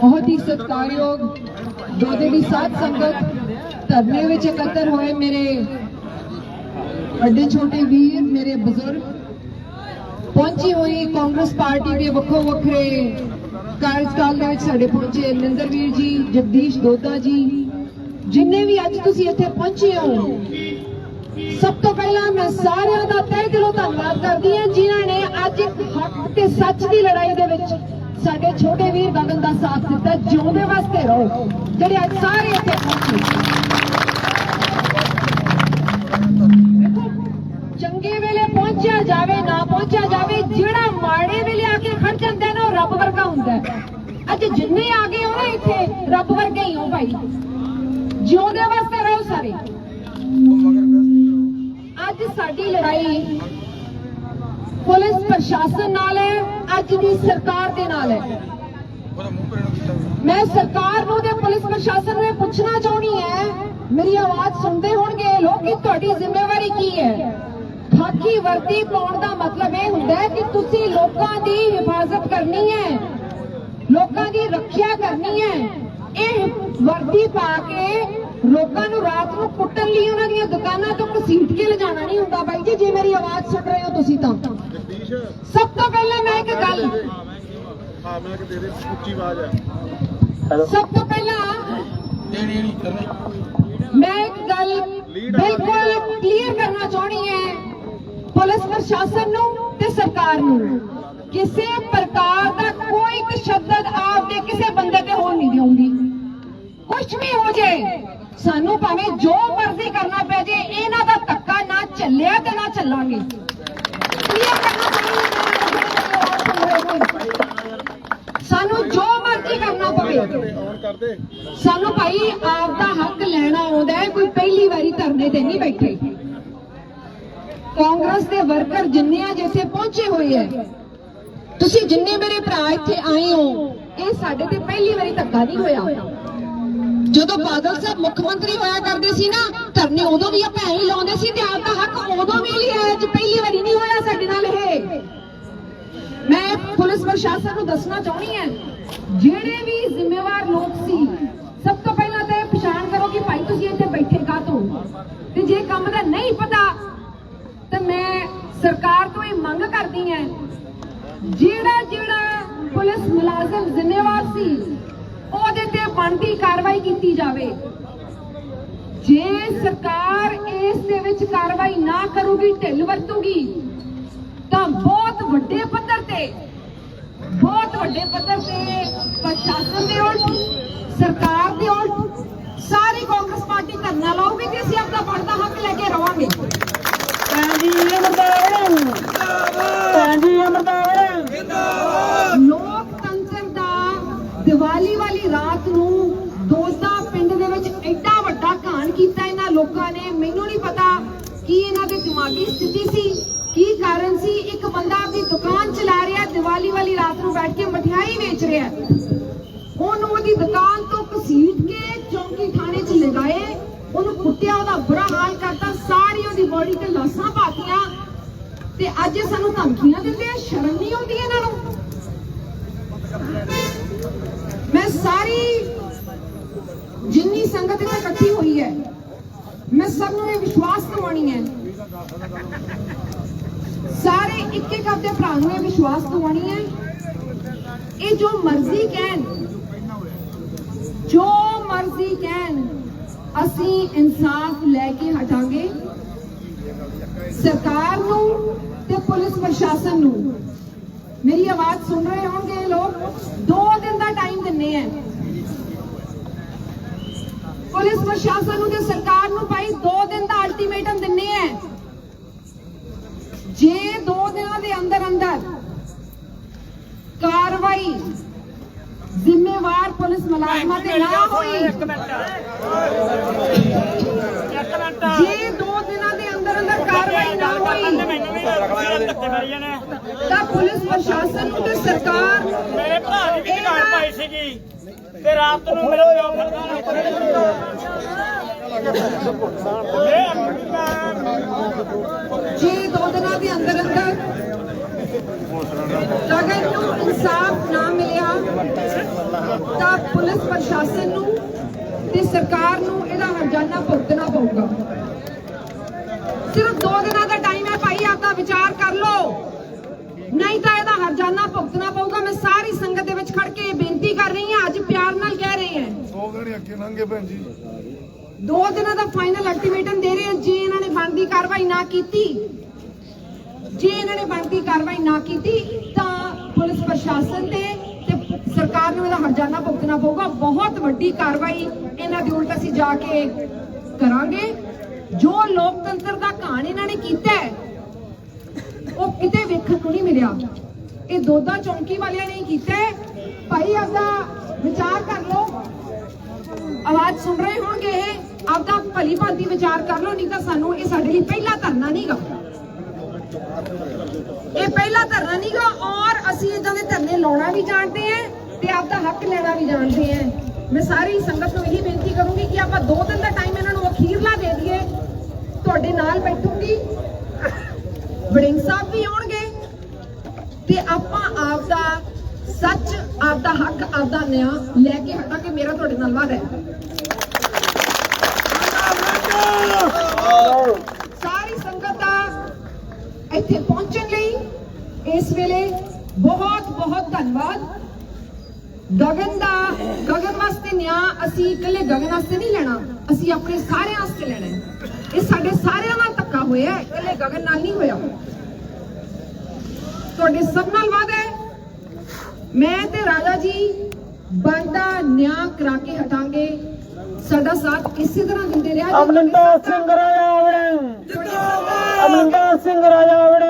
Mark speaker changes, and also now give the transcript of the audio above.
Speaker 1: ਬਹੁਤ ਹੀ ਸਤਿਕਾਰਯੋਗ ਦੋਦੇ ਦੀ ਸਾਧ ਸੰਗਤ ਧਰਨੇ ਵਿੱਚ ਇਕੱਤਰ ਹੋਏ ਮੇਰੇ ਵੱਡੇ ਛੋਟੇ ਵੀਰ, ਮੇਰੇ ਬਜ਼ੁਰਗ। ਪਹੁੰਚੀ ਹੋਈ ਕਾਂਗਰਸ ਪਾਰਟੀ ਦੇ ਵੱਖੋ ਵੱਖਰੇ ਕਾਰਜਕਾਲ ਦੇ ਵਿੱਚ ਸਾਡੇ ਪਹੁੰਚੇ ਨਿੰਦਰ ਵੀਰ ਜੀ, ਜਗਦੀਸ਼ ਦੋਤਾ ਜੀ। ਜਿੰਨੇ ਵੀ ਅੱਜ ਤੁਸੀਂ ਇੱਥੇ ਪਹੁੰਚੇ ਹੋ, ਸਭ ਤੋਂ ਪਹਿਲਾਂ ਮੈਂ ਸਾਰਿਆਂ ਦਾ ਤਹਿ ਦਿਲੋਂ ਧੰਨਵਾਦ ਕਰਦੀ ਹਾਂ ਜਿਨ੍ਹਾਂ ਨੇ ਅੱਜ ਇੱਕ ਹੱਕ ਤੇ ਸੱਚ ਦੀ ਲੜਾਈ ਦੇ ਵਿੱਚ ਸਾਡੇ ਛੋਟੇ ਵੀਰ ਗਗਨ ਦਾ ਸਾਥ ਦਿੱਤਾ, ਜਿਉਂਦੇ ਵਾਸਤੇ ਰਹੋ, ਜਿਹੜੇ ਅੱਜ ਸਾਰੇ ਇੱਥੇ ਪਹੁੰਚੇ। ਚੰਗੇ ਵੇਲੇ ਪਹੁੰਚਿਆ ਜਾਵੇ, ਨਾ ਪਹੁੰਚਿਆ ਜਾਵੇ, ਜਿਹੜਾ ਮਾੜੇ ਵੇਲੇ ਆ ਕੇ ਖੜ ਜਾਂਦਾ ਨਾ, ਉਹ ਰੱਬ ਵਰਗਾ ਹੁੰਦਾ ਅੱਜ ਜਿੰਨੇ ਆ ਗਏ ਹੋ ਨਾ ਇੱਥੇ, ਰੱਬ ਵਰਗੇ ਹੀ ਹੋ ਭਾਈ। ਜਿਉਂਦੇ ਵਾਸਤੇ ਰਹੋ ਸਾਰੇ। ਅੱਜ ਸਾਡੀ ਲੜਾਈ ਪੁਲਿਸ ਪ੍ਰਸ਼ਾਸਨ ਨਾਲ ਹੈ ਅੱਜ ਦੀ ਸਰਕਾਰ ਦੇ ਨਾਲ ਹੈ। ਮੈਂ ਸਰਕਾਰ ਨੂੰ ਤੇ ਪੁਲਿਸ ਪ੍ਰਸ਼ਾਸਨ ਨੂੰ ਇਹ ਪੁੱਛਣਾ ਚਾਹੁੰਦੀ ਹੈ ਮੇਰੀ ਆਵਾਜ਼ ਸੁਣਦੇ ਹੋਣਗੇ ਲੋਕ ਕਿ ਤੁਹਾਡੀ ਜ਼ਿੰਮੇਵਾਰੀ ਕੀ ਹੈ? ਖਾਕੀ ਵਰਦੀ ਪਾਉਣ ਦਾ ਮਤਲਬ ਇਹ ਹੁੰਦਾ ਹੈ ਕਿ ਤੁਸੀਂ ਲੋਕਾਂ ਦੀ ਹਿਫਾਜ਼ਤ ਕਰਨੀ ਹੈ ਲੋਕਾਂ ਦੀ ਰੱਖਿਆ ਕਰਨੀ ਹੈ। ਇਹ ਵਰਦੀ ਪਾ ਕੇ ਲੋਕਾਂ ਨੂੰ ਰਾਤ ਨੂੰ ਕੁੱਟਣ ਲਈ ਉਹਨਾਂ ਦੀਆਂ ਦੁਕਾਨਾਂ ਤੋਂ ਘਸੀਟ ਕੇ ਲਿਜਾਣਾ ਨਹੀਂ ਹੁੰਦਾ ਬਾਈ ਜੀ। ਜੇ ਮੇਰੀ ਆਵਾਜ਼ ਸੁਣ ਰਹੇ ਹੋ ਤੁਸੀਂ ਤਾਂ। ਸਭ ਤੋਂ ਪਹਿਲਾਂ ਮੈਂ ਇੱਕ ਗੱਲ
Speaker 2: ਹਾਂ ਮੈਂ ਕਿ ਤੇਰੇ ਉੱਚੀ ਆਵਾਜ਼ ਹੈ।
Speaker 1: ਸਭ ਤੋਂ ਪਹਿਲਾਂ
Speaker 2: ਦੇਣੀ ਨਹੀਂ ਕਰਨੀ।
Speaker 1: ਮੈਂ ਇੱਕ ਗੱਲ ਬਿਲਕੁਲ ਕਲੀਅਰ ਕਰਨਾ ਚਾਹਣੀ ਹੈ ਪੁਲਿਸ ਪ੍ਰਸ਼ਾਸਨ ਨੂੰ ਤੇ ਸਰਕਾਰ ਨੂੰ। ਕਿਸੇ ਪ੍ਰਕਾਰ ਦਾ ਕੋਈ ਤਸ਼ੱਦਦ ਆਪਦੇ ਕਿਸੇ ਬੰਦੇ ਤੇ ਹੋਣ ਨਹੀਂ ਦੇਵਾਂਗੀ ਕੁਝ ਵੀ ਹੋ ਜਾਏ ਸਾਨੂੰ ਭਾਵੇਂ ਜੋ ਮਰਜ਼ੀ ਕਰਨਾ ਪੈ ਜੇ ਇਹਨਾਂ ਦਾ ਧੱਕਾ ਨਾ ਚੱਲਿਆ ਤੇ ਨਾ ਚੱਲਾਂਗੇ ਕਲੀਅਰ ਕਰਨਾ ਚਾਹੁੰਦੀ ਹਾਂ ਸਾਨੂੰ ਜੋ ਮਰਜ਼ੀ ਕਰਨਾ ਪਵੇ। ਸਾਨੂੰ ਭਾਈ ਆਪ ਦਾ ਹੱਕ ਲੈਣਾ ਆਉਂਦਾ ਹੈ, ਕੋਈ ਪਹਿਲੀ ਵਾਰੀ ਧਰਨੇ ਤੇ ਨਹੀਂ ਬੈਠੇ। ਕਾਂਗਰਸ ਦੇ ਵਰਕਰ ਜਿੰਨੇ ਆ ਜਿੱਥੇ ਪਹੁੰਚੇ ਹੋਏ ਐ ਤੁਸੀਂ ਜਿੰਨੇ ਮੇਰੇ ਭਰਾ ਇੱਥੇ ਆਏ ਹੋ, ਇਹ ਸਾਡੇ ਤੇ ਪਹਿਲੀ ਵਾਰੀ ਧੱਕਾ ਨਹੀਂ ਹੋਇਆ। ਜਦੋਂ ਬਾਦਲ ਸਾਹਿਬ ਮੁੱਖ ਮੰਤਰੀ ਹੋਇਆ ਕਰਦੇ ਸੀ ਨਾ, ਧਰਨੇ ਉਦੋਂ ਵੀ ਆਪਾਂ ਐਂ ਹੀ ਲਾਉਂਦੇ ਸੀ ਤੇ ਆਪ ਦਾ ਹੱਕ ਉਦੋਂ ਵੀ ਲਿਆ, ਅੱਜ ਪਹਿਲੀ ਵਾਰੀ ਨਹੀਂ ਹੋਇਆ ਸਾਡੇ ਨਾਲ ਇਹ। ਮੈਂ ਪੁਲਿਸ ਪ੍ਰਸ਼ਾਸਨ ਨੂੰ ਦੱਸਣਾ ਚਾਹੁੰਦੀ ਹਾਂ, ਜਿਹੜੇ ਵੀ ਜ਼ਿੰਮੇਵਾਰ ਲੋਕ ਸੀ, ਸਭ ਤੋਂ ਪਹਿਲਾਂ ਤਾਂ ਪਛਾਣ ਕਰੋ ਕਿ ਭਾਈ ਤੁਸੀਂ ਇੱਥੇ ਬੈਠੇ ਕਾਹਤੋਂ ਤੇ ਜੇ ਕੰਮ ਦਾ ਨਹੀਂ ਪਤਾ, ਤਾਂ ਮੈਂ ਸਰਕਾਰ ਤੋਂ ਇਹ ਮੰਗ ਕਰਦੀ ਹਾਂ, ਜਿਹੜਾ ਜਿਹੜਾ ਪੁਲਿਸ ਮੁਲਾਜ਼ਮ ਜ਼ਿੰਮੇਵਾਰ ਸੀ, ਉਹਦੇ ਤੇ ਬਣਦੀ ਕਾਰਵਾਈ ਕੀਤੀ ਜਾਵੇ। ਜੇ ਸਰਕਾਰ ਇਸ ਦੇ ਵਿੱਚ ਕਾਰਵਾਈ ਨਾ ਕਰੂਗੀ, ਢਿੱਲ ਵਰਤੂਗੀ ਤਾਂ ਬਹੁਤ ਵੱਡੇ ਪੱਧਰ ਤੇ ਬਹੁਤ ਵੱਡੇ ਪੱਧਰ ਤੇ ਪ੍ਰਸ਼ਾਸਨ ਦੇ ਉਲਟ ਸਰਕਾਰ ਦੇ ਉਲਟ ਸਾਰੀ ਕਾਂਗਰਸ ਪਾਰਟੀ ਧਰਨਾ ਲਾਊਗੀ ਤੇ ਅਸੀਂ ਆਪਣਾ ਬਣਦਾ ਹੱਕ ਲੈ ਕੇ ਰਵਾਂਗੇ।
Speaker 3: ਹਾਂਜੀ ਅਮਰਦਾਨ ਹਾਂਜੀ ਅਮਰਦਾਨ
Speaker 1: ਲੋਕਤੰਤਰ ਦਾ ਦੀਵਾਲੀ ਵਾਲੀ ਰਾਤ ਨੂੰ ਦੋਸਤਾ ਪਿੰਡ ਦੇ ਵਿੱਚ ਐਡਾ ਵੱਡਾ ਘਾਣ ਕੀਤਾ ਇਹਨਾਂ ਲੋਕਾਂ ਨੇ। ਮੈਨੂੰ ਨਹੀਂ ਪਤਾ ਕੀ ਇਹਨਾਂ ਦੇ ਦਿਮਾਗੀ ਸਥਿਤੀ ਸੀ। ਕਾਰਨ ਸੀ, ਇੱਕ ਬੰਦਾ ਆਪਣੀ ਦੁਕਾਨ ਚਲਾ ਰਿਹਾ, ਦੀਵਾਲੀ ਵਾਲੀ ਰਾਤ ਨੂੰ ਬੈਠ ਕੇ ਮਠਿਆਈ ਵੇਚ ਰਿਹਾ। ਉਹਨੂੰ ਉਹਦੀ ਦੁਕਾਨ ਤੋਂ ਘਸੀਟ ਕੇ ਚੌਂਕੀ ਥਾਣੇ 'ਚ ਲਗਾਏ ਉਹਨੂੰ ਕੁੱਟਿਆ, ਉਹਦਾ ਬੁਰਾ ਹਾਲ ਕਰਤਾ, ਸਾਰੀ ਉਹਦੀ ਬੋਡੀ ਤੇ ਲਾਸਾਂ ਪਾਤੀਆਂ। ਤੇ ਅੱਜ ਇਹ ਸਾਨੂੰ ਧਮਕੀਆਂ ਦਿੰਦੇ ਆ, ਸ਼ਰਮ ਨਹੀਂ ਆਉਂਦੀ ਇਹਨਾਂ ਨੂੰ। ਮੈਂ ਸਾਰੀ ਜਿੰਨੀ ਸੰਗਤ ਇੱਥੇ ਇਕੱਠੀ ਹੋਈ ਹੈ, ਮੈਂ ਸਭ ਨੂੰ ਇਹ ਵਿਸ਼ਵਾਸ ਦਿਵਾਉਣੀ ਹੈ। ਇੱਕ ਇੱਕ ਆਪਣੇ ਭਰਾ ਨੂੰ ਇਹ ਵਿਸ਼ਵਾਸ ਦਿਵਾਉਣੀ ਹੈ? ਇਹ ਜੋ ਮਰਜ਼ੀ ਕਹਿਣ, ਜੋ ਮਰਜ਼ੀ ਕਹਿਣ, ਅਸੀਂ ਇਨਸਾਫ ਲੈ ਕੇ ਹਟਾਂਗੇ। ਸਰਕਾਰ ਨੂੰ ਤੇ ਪੁਲਿਸ ਪ੍ਰਸ਼ਾਸਨ ਨੂੰ। ਮੇਰੀ ਆਵਾਜ਼ ਸੁਣ ਰਹੇ ਹੋਣਗੇ ਲੋਕ? 2 ਦਿਨ ਦਾ ਟਾਈਮ ਦਿੰਨੇ ਆ। ਪੁਲਿਸ ਪ੍ਰਸ਼ਾਸਨ ਨੂੰ ਤੇ ਸਰਕਾਰ ਨੂੰ ਭਾਈ 2 ਦਿਨ ਦਾ ਅਲਟੀਮੇਟਮ ਦਿੰਨੇ ਆ ਜੇ 2 ਦਿਨਾਂ ਦੇ ਅੰਦਰ ਅੰਦਰ ਕਾਰਵਾਈ ਜ਼ਿੰਮੇਵਾਰ ਪੁਲਿਸ ਮੁਲਾਜ਼ਮਾਂ ਤੇ ਨਾ ਹੋਈ। ਜੇ 2 ਦਿਨਾਂ ਦੇ ਅੰਦਰ ਅੰਦਰ ਕਾਰਵਾਈ ਨਾ ਹੋਈ ਤਾਂ ਪੁਲਿਸ ਪ੍ਰਸ਼ਾਸਨ ਨੂੰ ਤੇ ਸਰਕਾਰ
Speaker 3: ਮੇਰੇ ਭਰਾ ਦੀ ਵੀ ਦੁਕਾਨ ਪਾਈ ਸੀਗੀ ਤੇ ਰਾਤ ਨੂੰ ਮੇਰੇ ਪਿਓ ਫਿਰਦਾ
Speaker 1: ਜੇ 2 ਗਗਨ ਨੂੰ ਇਨਸਾਫ ਨਾ ਮਿਲਿਆ ਤਾਂ ਪੁਲਿਸ ਪ੍ਰਸ਼ਾਸਨ ਨੂੰ ਤੇ ਸਰਕਾਰ ਨੂੰ ਇਹਦਾ ਹਰਜਾਨਾ ਭੁਗਤਣਾ ਪਊਗਾ। ਸਿਰਫ 2 ਦਿਨਾਂ ਦਾ ਟਾਈਮ ਹੈ ਭਾਈ ਆਪਦਾ ਵਿਚਾਰ ਕਰ ਲਓ। ਨਹੀਂ ਤਾਂ ਇਹਦਾ ਹਰਜਾਨਾ ਭੁਗਤਣਾ ਪਊਗਾ। ਮੈਂ ਸਾਰੀ ਸੰਗਤ ਦੇ ਵਿੱਚ ਖੜ ਕੇ ਇਹ ਬੇਨਤੀ ਕਰ ਰਹੀ ਹਾਂ ਅੱਜ ਪਿਆਰ ਨਾਲ ਕਹਿ ਰਹੀ ਹਾਂ।
Speaker 2: ਦੋ ਦਿਨ ਅੱਗੇ ਲੰਘੇ ਭੈਣ ਜੀ।
Speaker 1: ਦੋ ਦਿਨਾਂ ਦਾ ਫਾਈਨਲ ਅਲਟੀਮੇਟਮ ਦੇ ਰਹੇ ਹਾਂ ਜੇ ਇਹਨਾਂ ਨੇ ਬਣਦੀ ਕਾਰਵਾਈ ਨਾ ਕੀਤੀ ਜੇ ਇਹਨਾਂ ਨੇ ਬਣਦੀ ਕਾਰਵਾਈ ਨਾ ਕੀਤੀ, ਤਾਂ ਪੁਲਿਸ ਪ੍ਰਸ਼ਾਸਨ ਤੇ ਤੇ ਸਰਕਾਰ ਨੂੰ ਇਹਦਾ ਹਰਜਾਨਾ ਭੁਗਤਣਾ ਪਊਗਾ। ਬਹੁਤ ਵੱਡੀ ਕਾਰਵਾਈ ਇਹਨਾਂ ਦੇ ਉਲਟ ਅਸੀਂ ਜਾ ਕੇ ਕਰਾਂਗੇ। ਜੋ ਲੋਕਤੰਤਰ ਦਾ ਘਾਣ ਇਹਨਾਂ ਨੇ ਕੀਤਾ ਹੈ, ਉਹ ਕਿਤੇ ਵੇਖਣ ਨੂੰ ਨਹੀਂ ਮਿਲਿਆ। ਇਹ ਦੋਦਾ ਚੌਂਕੀ ਵਾਲਿਆਂ ਨੇ ਕੀਤਾ ਭਾਈ, ਆਪਦਾ ਵਿਚਾਰ ਕਰ ਲਓ। ਆਵਾਜ਼ ਸੁਣ ਰਹੇ ਹੋਣਗੇ ਇਹ। ਆਪਦਾ ਭਲੀ ਭਾਂਤੀ ਵਿਚਾਰ ਕਰ ਲਓ, ਨਹੀਂ ਤਾਂ ਸਾਨੂੰ ਇਹ ਸਾਡੇ ਲਈ ਪਹਿਲਾ ਧਰਨਾ ਨਹੀਂਗਾ ਇਹ ਪਹਿਲਾ ਧਰਨਾ ਨਹੀਂਗਾ ਔਰ ਅਸੀਂ ਇਦਾਂ ਦੇ ਧਰਨੇ ਲਾਉਣਾ ਵੀ ਜਾਣਦੇ ਹਾਂ ਤੇ ਆਪਦਾ ਹੱਕ ਲੈਣਾ ਵੀ ਜਾਣਦੇ ਹਾਂ। ਮੈਂ ਸਾਰੀ ਸੰਗਤ ਨੂੰ ਇਹੀ ਬੇਨਤੀ ਕਰੂੰਗੀ ਕਿ ਆਪਾਂ ਦੋ ਦਿਨ ਦਾ ਟਾਈਮ ਇਹਨਾਂ ਨੂੰ ਅਖੀਰਲਾ ਦੇ ਦਈਏ। ਤੁਹਾਡੇ ਨਾਲ ਬੈਠੂਗੀ। ਵੜਿੰਗ ਸਾਹਿਬ ਵੀ ਆਉਣਗੇ। ਤੇ ਆਪਾਂ ਆਪਦਾ ਸੱਚ, ਆਪਦਾ ਹੱਕ, ਆਪਦਾ ਨਿਆਂ ਲੈ ਕੇ ਹਟਾਂਗੇ। ਮੇਰਾ ਤੁਹਾਡੇ ਨਾਲ ਵਾਅਦਾ ਹੈ। ਸਾਰੀ ਸੰਗਤ ਦਾ ਇੱਥੇ ਪਹੁੰਚਣ ਲਈ ਇਸ ਵੇਲੇ ਬਹੁਤ ਬਹੁਤ ਧੰਨਵਾਦ। ਗਗਨ ਦਾ ਗਗਨ ਵਾਸਤੇ ਨਿਆਂ ਅਸੀਂ ਇਕੱਲੇ ਗਗਨ ਵਾਸਤੇ ਨਹੀਂ ਲੈਣਾ। ਅਸੀਂ ਆਪਣੇ ਸਾਰਿਆਂ ਵਾਸਤੇ ਲੈਣਾ ਇਹ ਸਾਡੇ ਸਾਰਿਆਂ ਨਾਲ ਧੱਕਾ ਹੋਇਆ ਹੈ, ਇਕੱਲੇ ਗਗਨ ਨਾਲ ਨਹੀਂ ਹੋਇਆ। ਤੁਹਾਡੇ ਸਭ ਨਾਲ ਵਾਅਦਾ ਹੈ। ਮੈਂ ਤੇ ਰਾਜਾ ਜੀ ਬਣਦਾ ਨਿਆਂ ਕਰਾ ਕੇ ਹਟਾਂਗੇ। ਸਾਡਾ ਸਾਥ ਇਸੇ ਤਰ੍ਹਾਂ ਦਿੰਦੇ ਰਿਹਾ। ਜੀ।
Speaker 3: ਅਮਰਿੰਦਰ ਸਿੰਘ ਰਾਜਾ ਵੜਿੰਗ
Speaker 1: ਜਿੰਦਾਬਾਦ।
Speaker 3: ਅਮਰਿੰਦਰ ਸਿੰਘ ਰਾਜਾ ਵੜਿੰਗ